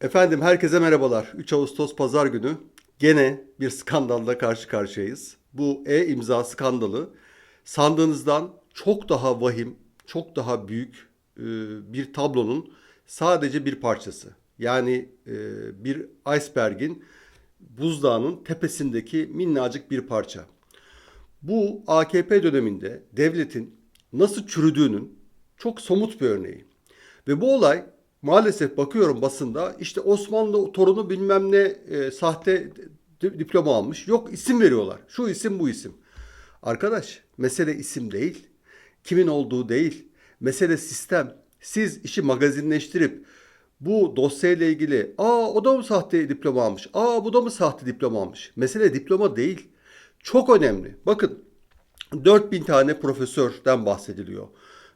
Efendim herkese merhabalar. 3 Ağustos Pazar günü gene bir skandalla karşı karşıyayız. Bu e-imza skandalı sandığınızdan çok daha vahim, çok daha büyük e, bir tablonun sadece bir parçası. Yani e, bir iceberg'in buzdağının tepesindeki minnacık bir parça. Bu AKP döneminde devletin nasıl çürüdüğünün çok somut bir örneği. Ve bu olay maalesef bakıyorum basında işte Osmanlı torunu bilmem ne e, sahte di- diploma almış. Yok isim veriyorlar. Şu isim bu isim. Arkadaş mesele isim değil. Kimin olduğu değil. Mesele sistem. Siz işi magazinleştirip bu dosyayla ilgili aa o da mı sahte diploma almış? Aa bu da mı sahte diploma almış? Mesele diploma değil. Çok önemli. Bakın 4000 tane profesörden bahsediliyor.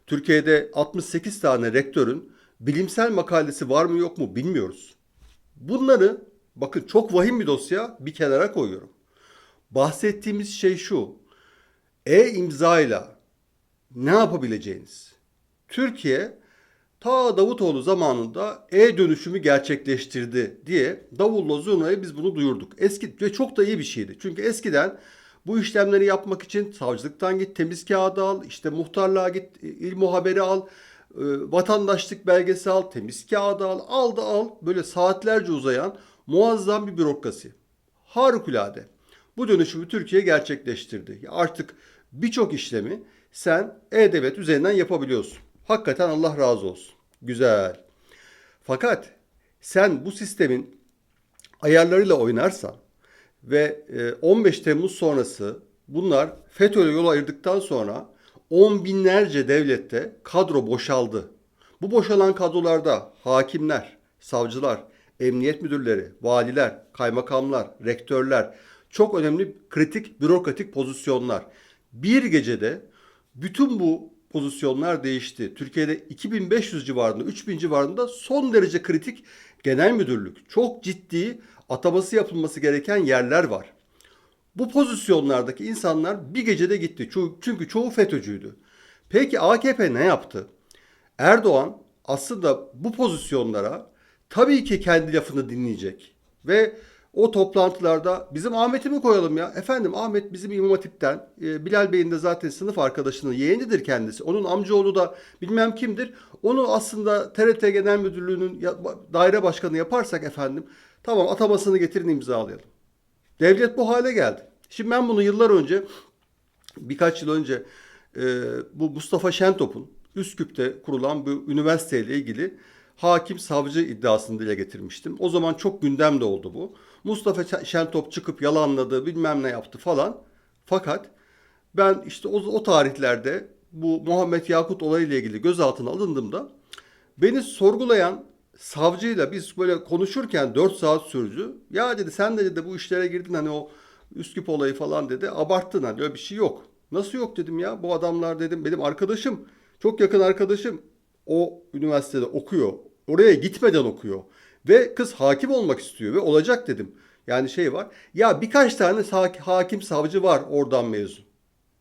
Türkiye'de 68 tane rektörün bilimsel makalesi var mı yok mu bilmiyoruz. Bunları bakın çok vahim bir dosya bir kenara koyuyorum. Bahsettiğimiz şey şu. E-imzayla ne yapabileceğiniz? Türkiye ta Davutoğlu zamanında e-dönüşümü gerçekleştirdi diye davulla zurnaya biz bunu duyurduk. Eski ve çok da iyi bir şeydi. Çünkü eskiden bu işlemleri yapmak için savcılıktan git, temiz kağıdı al, işte muhtarlığa git, il muhaberi al, vatandaşlık belgesi al, temiz kağıdı al, al da al. Böyle saatlerce uzayan muazzam bir bürokrasi. Harikulade. Bu dönüşümü Türkiye gerçekleştirdi. Artık birçok işlemi sen e-devlet üzerinden yapabiliyorsun. Hakikaten Allah razı olsun. Güzel. Fakat sen bu sistemin ayarlarıyla oynarsan ve e, 15 Temmuz sonrası bunlar FETÖ'yle yol ayırdıktan sonra on binlerce devlette kadro boşaldı. Bu boşalan kadrolarda hakimler, savcılar, emniyet müdürleri, valiler, kaymakamlar, rektörler, çok önemli kritik bürokratik pozisyonlar. Bir gecede bütün bu pozisyonlar değişti. Türkiye'de 2500 civarında, 3000 civarında son derece kritik genel müdürlük, çok ciddi ataması yapılması gereken yerler var. Bu pozisyonlardaki insanlar bir gecede gitti. Çünkü çoğu FETÖ'cüydü. Peki AKP ne yaptı? Erdoğan aslında bu pozisyonlara tabii ki kendi lafını dinleyecek. Ve o toplantılarda bizim Ahmet'i mi koyalım ya? Efendim Ahmet bizim İmam Hatip'ten. e, Bilal Bey'in de zaten sınıf arkadaşının yeğenidir kendisi. Onun amcaoğlu da bilmem kimdir. Onu aslında TRT Genel Müdürlüğü'nün daire başkanı yaparsak efendim tamam atamasını getirin imzalayalım. Devlet bu hale geldi. Şimdi ben bunu yıllar önce birkaç yıl önce e, bu Mustafa Şentop'un Üsküp'te kurulan bu üniversiteyle ilgili hakim savcı iddiasını dile getirmiştim. O zaman çok gündemde oldu bu. Mustafa Şentop çıkıp yalanladı bilmem ne yaptı falan. Fakat ben işte o, o tarihlerde bu Muhammed Yakut olayıyla ilgili gözaltına alındığımda beni sorgulayan savcıyla biz böyle konuşurken 4 saat sürdü. Ya dedi sen de dedi bu işlere girdin hani o Üsküp olayı falan dedi. Abarttın hani öyle bir şey yok. Nasıl yok dedim ya. Bu adamlar dedim benim arkadaşım. Çok yakın arkadaşım. O üniversitede okuyor. Oraya gitmeden okuyor. Ve kız hakim olmak istiyor ve olacak dedim. Yani şey var. Ya birkaç tane hakim savcı var oradan mezun.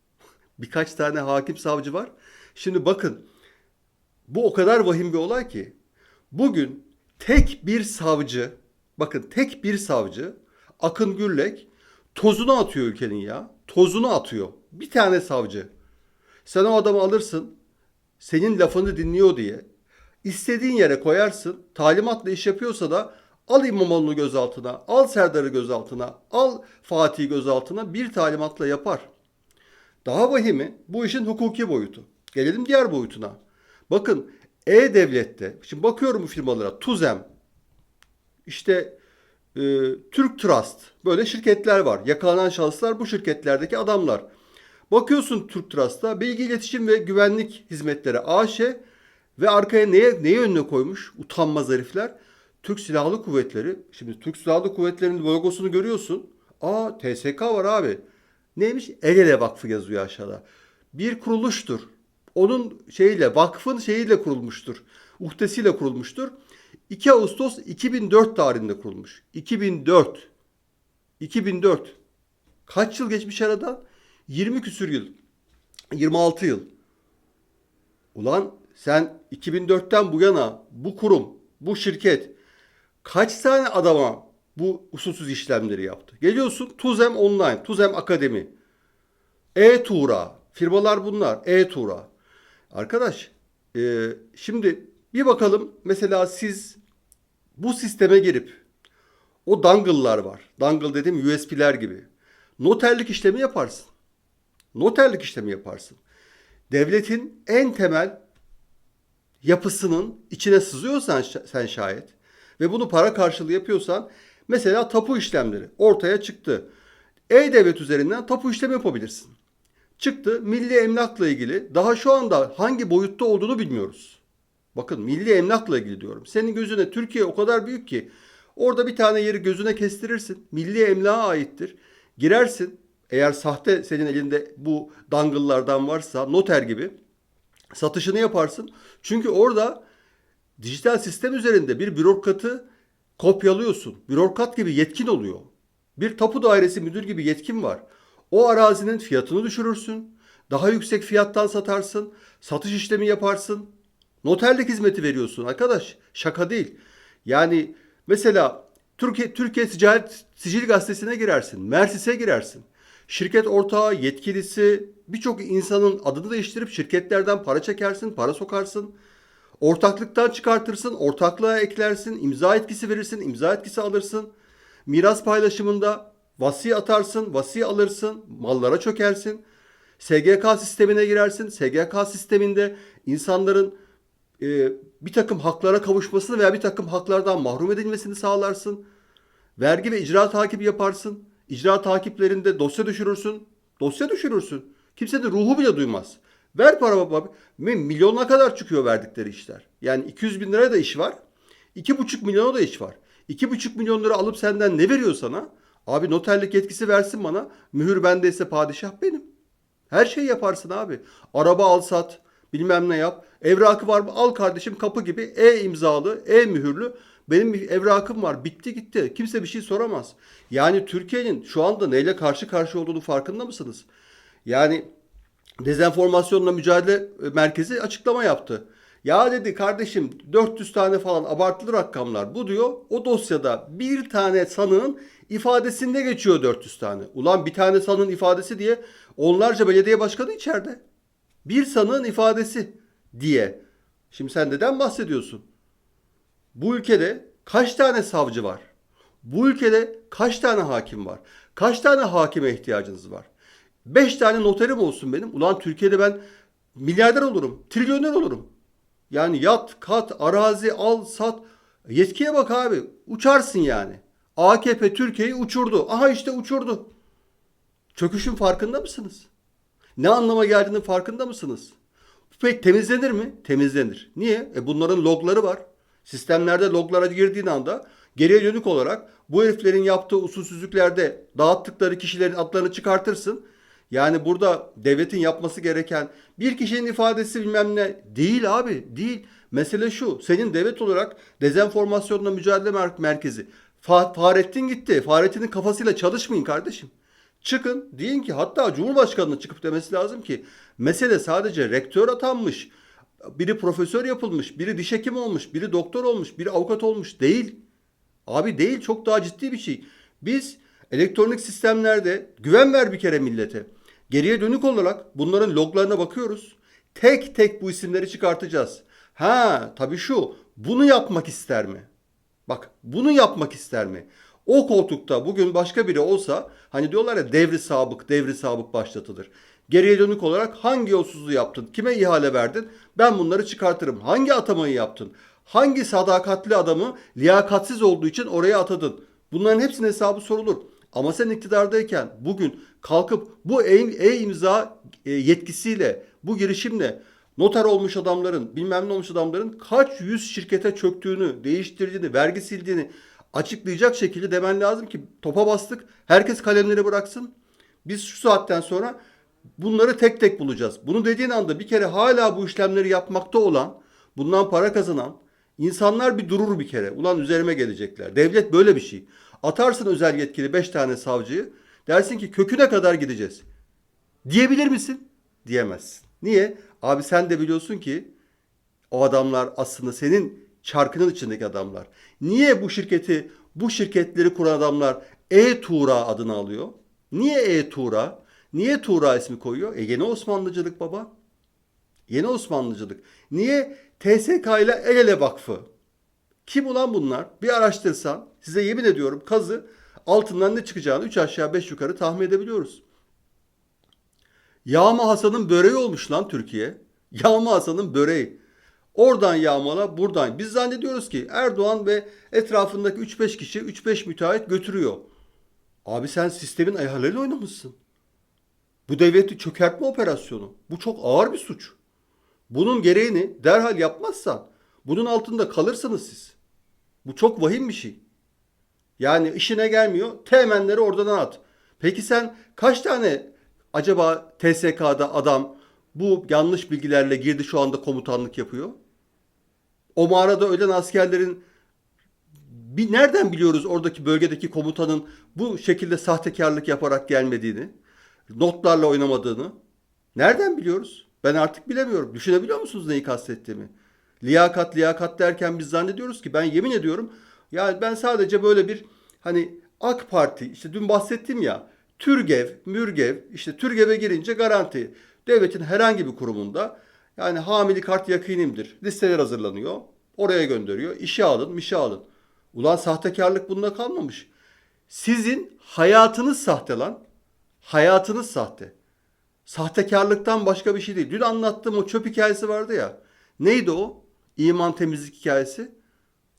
Birkaç tane hakim savcı var. Şimdi bakın bu o kadar vahim bir olay ki bugün tek bir savcı bakın tek bir savcı Akın Gürlek tozunu atıyor ülkenin ya. Tozunu atıyor. Bir tane savcı. Sen o adamı alırsın senin lafını dinliyor diye istediğin yere koyarsın. Talimatla iş yapıyorsa da al İmamoğlu'nu gözaltına, al Serdar'ı gözaltına, al Fatih'i gözaltına bir talimatla yapar. Daha vahimi bu işin hukuki boyutu. Gelelim diğer boyutuna. Bakın E-Devlet'te, şimdi bakıyorum bu firmalara, Tuzem, işte e, Türk Trust, böyle şirketler var. Yakalanan şahıslar bu şirketlerdeki adamlar. Bakıyorsun Türk Trust'ta Bilgi İletişim ve Güvenlik Hizmetleri AŞ ve arkaya neye, neye önüne koymuş utanmaz herifler? Türk Silahlı Kuvvetleri. Şimdi Türk Silahlı Kuvvetleri'nin logosunu görüyorsun. Aa TSK var abi. Neymiş? El Ele Vakfı yazıyor aşağıda. Bir kuruluştur. Onun şeyiyle, vakfın şeyiyle kurulmuştur. Uhdesiyle kurulmuştur. 2 Ağustos 2004 tarihinde kurulmuş. 2004. 2004. Kaç yıl geçmiş arada? 20 küsür yıl. 26 yıl. Ulan sen 2004'ten bu yana bu kurum, bu şirket Kaç tane adama bu usulsüz işlemleri yaptı? Geliyorsun Tuzem Online, Tuzem Akademi, E-Tuğra, firmalar bunlar, E-Tuğra. Arkadaş, e, şimdi bir bakalım mesela siz bu sisteme girip o dongle'lar var. Dangle dedim USB'ler gibi. Noterlik işlemi yaparsın. Noterlik işlemi yaparsın. Devletin en temel yapısının içine sızıyorsan sen şayet ve bunu para karşılığı yapıyorsan mesela tapu işlemleri ortaya çıktı. E-Devlet üzerinden tapu işlemi yapabilirsin. Çıktı milli emlakla ilgili daha şu anda hangi boyutta olduğunu bilmiyoruz. Bakın milli emlakla ilgili diyorum. Senin gözüne Türkiye o kadar büyük ki orada bir tane yeri gözüne kestirirsin. Milli emlağa aittir. Girersin. Eğer sahte senin elinde bu dangıllardan varsa noter gibi satışını yaparsın. Çünkü orada dijital sistem üzerinde bir bürokratı kopyalıyorsun. Bürokrat gibi yetkin oluyor. Bir tapu dairesi müdür gibi yetkin var. O arazinin fiyatını düşürürsün. Daha yüksek fiyattan satarsın. Satış işlemi yaparsın. Noterlik hizmeti veriyorsun arkadaş. Şaka değil. Yani mesela Türkiye, Türkiye Ticaret Sicil Gazetesi'ne girersin. Mersis'e girersin. Şirket ortağı, yetkilisi, birçok insanın adını değiştirip şirketlerden para çekersin, para sokarsın. Ortaklıktan çıkartırsın, ortaklığa eklersin, imza etkisi verirsin, imza etkisi alırsın. Miras paylaşımında vasi atarsın, vasi alırsın, mallara çökersin. SGK sistemine girersin. SGK sisteminde insanların e, bir takım haklara kavuşmasını veya bir takım haklardan mahrum edilmesini sağlarsın. Vergi ve icra takibi yaparsın. İcra takiplerinde dosya düşürürsün. Dosya düşürürsün. Kimsenin ruhu bile duymaz. Ver para baba. Milyona kadar çıkıyor verdikleri işler. Yani 200 bin liraya da iş var. 2,5 milyona da iş var. 2,5 milyon lira alıp senden ne veriyor sana? Abi noterlik yetkisi versin bana. Mühür bendeyse padişah benim. Her şeyi yaparsın abi. Araba al sat. Bilmem ne yap. Evrakı var mı? Al kardeşim kapı gibi. E imzalı, e mühürlü. Benim evrakım var. Bitti gitti. Kimse bir şey soramaz. Yani Türkiye'nin şu anda neyle karşı karşı olduğunu farkında mısınız? Yani dezenformasyonla mücadele merkezi açıklama yaptı. Ya dedi kardeşim 400 tane falan abartılı rakamlar. Bu diyor o dosyada bir tane sanığın ifadesinde geçiyor 400 tane. Ulan bir tane sanığın ifadesi diye onlarca belediye başkanı içeride. Bir sanığın ifadesi diye. Şimdi sen neden bahsediyorsun? Bu ülkede kaç tane savcı var? Bu ülkede kaç tane hakim var? Kaç tane hakime ihtiyacınız var? 5 tane noterim olsun benim. Ulan Türkiye'de ben milyarder olurum, trilyoner olurum. Yani yat, kat, arazi, al, sat. Yetkiye bak abi. Uçarsın yani. AKP Türkiye'yi uçurdu. Aha işte uçurdu. Çöküşün farkında mısınız? Ne anlama geldiğinin farkında mısınız? Peki temizlenir mi? Temizlenir. Niye? E bunların logları var. Sistemlerde loglara girdiğin anda geriye dönük olarak bu heriflerin yaptığı usulsüzlüklerde dağıttıkları kişilerin adlarını çıkartırsın. Yani burada devletin yapması gereken bir kişinin ifadesi bilmem ne değil abi değil. Mesele şu senin devlet olarak dezenformasyonla mücadele mer- merkezi Fa- Fahrettin gitti. Fahrettin'in kafasıyla çalışmayın kardeşim. Çıkın deyin ki hatta Cumhurbaşkanı'nın çıkıp demesi lazım ki mesele sadece rektör atanmış, biri profesör yapılmış, biri diş hekimi olmuş, biri doktor olmuş, biri avukat olmuş değil. Abi değil çok daha ciddi bir şey. Biz elektronik sistemlerde güven ver bir kere millete. Geriye dönük olarak bunların loglarına bakıyoruz. Tek tek bu isimleri çıkartacağız. Ha tabii şu bunu yapmak ister mi? Bak bunu yapmak ister mi? O koltukta bugün başka biri olsa hani diyorlar ya devri sabık, devri sabık başlatılır. Geriye dönük olarak hangi yolsuzluğu yaptın? Kime ihale verdin? Ben bunları çıkartırım. Hangi atamayı yaptın? Hangi sadakatli adamı liyakatsiz olduğu için oraya atadın? Bunların hepsinin hesabı sorulur. Ama sen iktidardayken bugün kalkıp bu e-imza e, yetkisiyle, bu girişimle noter olmuş adamların, bilmem ne olmuş adamların kaç yüz şirkete çöktüğünü, değiştirdiğini, vergi sildiğini açıklayacak şekilde demen lazım ki topa bastık. Herkes kalemleri bıraksın. Biz şu saatten sonra bunları tek tek bulacağız. Bunu dediğin anda bir kere hala bu işlemleri yapmakta olan, bundan para kazanan insanlar bir durur bir kere. Ulan üzerime gelecekler. Devlet böyle bir şey. Atarsın özel yetkili 5 tane savcıyı. Dersin ki köküne kadar gideceğiz. Diyebilir misin? Diyemezsin. Niye? Abi sen de biliyorsun ki o adamlar aslında senin çarkının içindeki adamlar. Niye bu şirketi, bu şirketleri kuran adamlar E-Tuğra adını alıyor? Niye E-Tuğra? Niye Tuğra ismi koyuyor? E yeni Osmanlıcılık baba. Yeni Osmanlıcılık. Niye TSK ile El Ele Vakfı? Kim ulan bunlar? Bir araştırsan size yemin ediyorum kazı altından ne çıkacağını 3 aşağı 5 yukarı tahmin edebiliyoruz. Yağma Hasan'ın böreği olmuş lan Türkiye. Yağma Hasan'ın böreği. Oradan yağmala buradan. Biz zannediyoruz ki Erdoğan ve etrafındaki 3-5 kişi 3-5 müteahhit götürüyor. Abi sen sistemin ayarlarıyla oynamışsın. Bu devleti çökertme operasyonu. Bu çok ağır bir suç. Bunun gereğini derhal yapmazsan bunun altında kalırsınız siz. Bu çok vahim bir şey. Yani işine gelmiyor. Teğmenleri oradan at. Peki sen kaç tane acaba TSK'da adam bu yanlış bilgilerle girdi şu anda komutanlık yapıyor? O mağarada ölen askerlerin bir nereden biliyoruz oradaki bölgedeki komutanın bu şekilde sahtekarlık yaparak gelmediğini, notlarla oynamadığını? Nereden biliyoruz? Ben artık bilemiyorum. Düşünebiliyor musunuz neyi kastettiğimi? Liyakat liyakat derken biz zannediyoruz ki ben yemin ediyorum yani ben sadece böyle bir hani AK Parti işte dün bahsettim ya Türgev, Mürgev işte Türgev'e girince garanti. Devletin herhangi bir kurumunda yani hamili kart yakinimdir. Listeler hazırlanıyor. Oraya gönderiyor. İşe alın, mişe alın. Ulan sahtekarlık bunda kalmamış. Sizin hayatınız sahte lan. Hayatınız sahte. Sahtekarlıktan başka bir şey değil. Dün anlattığım o çöp hikayesi vardı ya. Neydi o? İman temizlik hikayesi.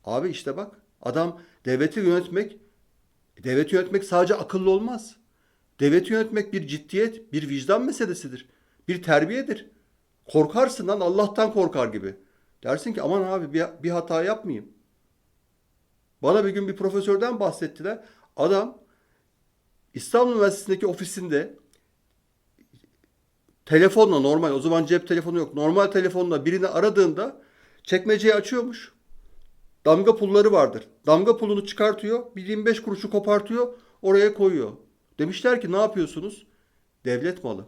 Abi işte bak adam devleti yönetmek devleti yönetmek sadece akıllı olmaz. Devleti yönetmek bir ciddiyet, bir vicdan meselesidir. Bir terbiyedir. Korkarsın lan Allah'tan korkar gibi. Dersin ki aman abi bir, bir hata yapmayayım. Bana bir gün bir profesörden bahsettiler. Adam İstanbul Üniversitesi'ndeki ofisinde telefonla normal o zaman cep telefonu yok. Normal telefonla birini aradığında çekmeceyi açıyormuş. Damga pulları vardır. Damga pulunu çıkartıyor. Bir 25 kuruşu kopartıyor. Oraya koyuyor. Demişler ki ne yapıyorsunuz? Devlet malı.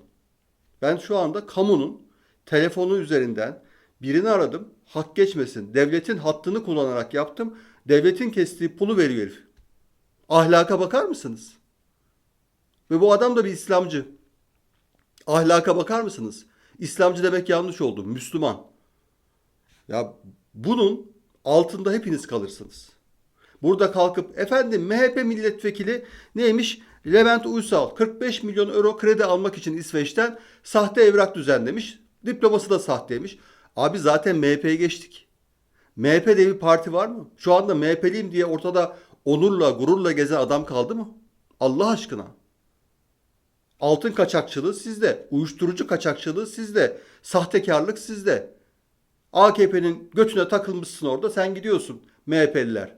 Ben şu anda kamunun telefonu üzerinden birini aradım. Hak geçmesin. Devletin hattını kullanarak yaptım. Devletin kestiği pulu veriyor herif. Ahlaka bakar mısınız? Ve bu adam da bir İslamcı. Ahlaka bakar mısınız? İslamcı demek yanlış oldu. Müslüman. Ya bunun altında hepiniz kalırsınız. Burada kalkıp efendim MHP milletvekili neymiş? Levent Uysal 45 milyon euro kredi almak için İsveç'ten sahte evrak düzenlemiş. Diploması da sahteymiş. Abi zaten MHP'ye geçtik. MHP diye bir parti var mı? Şu anda MHP'liyim diye ortada onurla, gururla gezen adam kaldı mı? Allah aşkına. Altın kaçakçılığı sizde. Uyuşturucu kaçakçılığı sizde. Sahtekarlık sizde. AKP'nin götüne takılmışsın orada sen gidiyorsun MHP'liler.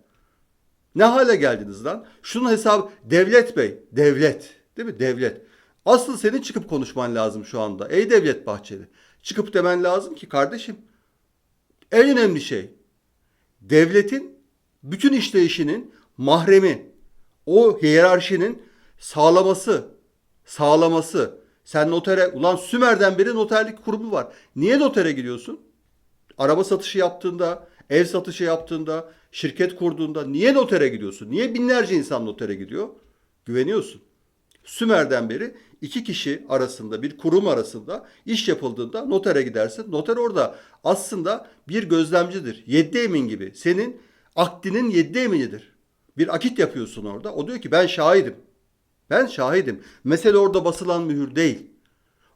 Ne hale geldiniz lan? Şunun hesabı devlet bey. Devlet. Değil mi? Devlet. Asıl senin çıkıp konuşman lazım şu anda. Ey Devlet Bahçeli. Çıkıp demen lazım ki kardeşim. En önemli şey. Devletin bütün işleyişinin mahremi. O hiyerarşinin sağlaması. Sağlaması. Sen notere, ulan Sümer'den beri noterlik kurumu var. Niye notere gidiyorsun? Araba satışı yaptığında, ev satışı yaptığında, şirket kurduğunda niye notere gidiyorsun? Niye binlerce insan notere gidiyor? Güveniyorsun. Sümer'den beri iki kişi arasında, bir kurum arasında iş yapıldığında notere gidersin. Noter orada aslında bir gözlemcidir. Yeddi emin gibi. Senin akdinin yeddi eminidir. Bir akit yapıyorsun orada. O diyor ki ben şahidim. Ben şahidim. Mesele orada basılan mühür değil.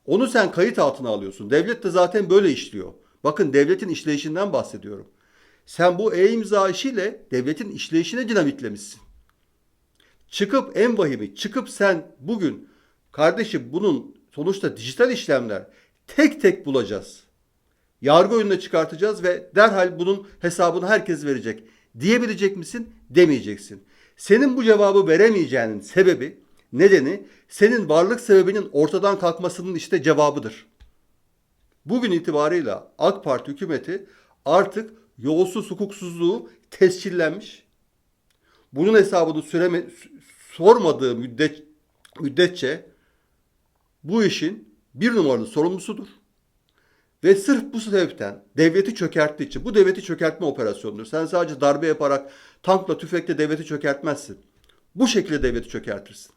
Onu sen kayıt altına alıyorsun. Devlet de zaten böyle işliyor. Bakın devletin işleyişinden bahsediyorum. Sen bu e-imza işiyle devletin işleyişine dinamitlemişsin. Çıkıp en vahimi çıkıp sen bugün kardeşim bunun sonuçta dijital işlemler tek tek bulacağız. Yargı önüne çıkartacağız ve derhal bunun hesabını herkes verecek. Diyebilecek misin? Demeyeceksin. Senin bu cevabı veremeyeceğinin sebebi, nedeni senin varlık sebebinin ortadan kalkmasının işte cevabıdır. Bugün itibarıyla AK Parti hükümeti artık yolsuz hukuksuzluğu tescillenmiş. Bunun hesabını süreme, sormadığı müddet, müddetçe bu işin bir numaralı sorumlusudur. Ve sırf bu sebepten devleti çökerttiği için bu devleti çökertme operasyonudur. Sen sadece darbe yaparak tankla tüfekle devleti çökertmezsin. Bu şekilde devleti çökertirsin.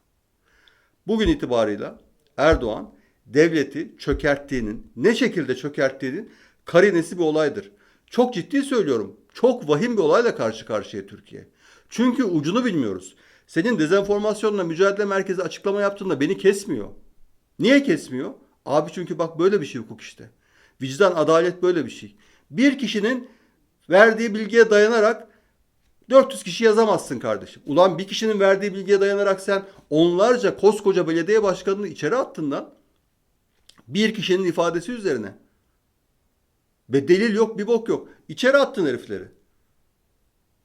Bugün itibarıyla Erdoğan devleti çökerttiğinin, ne şekilde çökerttiğinin karinesi bir olaydır. Çok ciddi söylüyorum. Çok vahim bir olayla karşı karşıya Türkiye. Çünkü ucunu bilmiyoruz. Senin dezenformasyonla mücadele merkezi açıklama yaptığında beni kesmiyor. Niye kesmiyor? Abi çünkü bak böyle bir şey hukuk işte. Vicdan, adalet böyle bir şey. Bir kişinin verdiği bilgiye dayanarak 400 kişi yazamazsın kardeşim. Ulan bir kişinin verdiği bilgiye dayanarak sen onlarca koskoca belediye başkanını içeri attın lan. Bir kişinin ifadesi üzerine. Ve delil yok, bir bok yok. İçeri attın herifleri.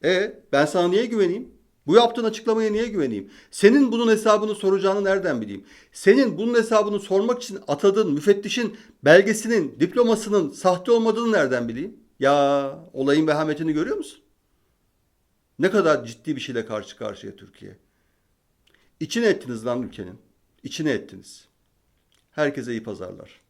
E ben sana niye güveneyim? Bu yaptığın açıklamaya niye güveneyim? Senin bunun hesabını soracağını nereden bileyim? Senin bunun hesabını sormak için atadığın müfettişin belgesinin, diplomasının sahte olmadığını nereden bileyim? Ya olayın vehametini görüyor musun? Ne kadar ciddi bir şeyle karşı karşıya Türkiye. İçine ettiniz lan ülkenin. İçine ettiniz. Herkese iyi pazarlar.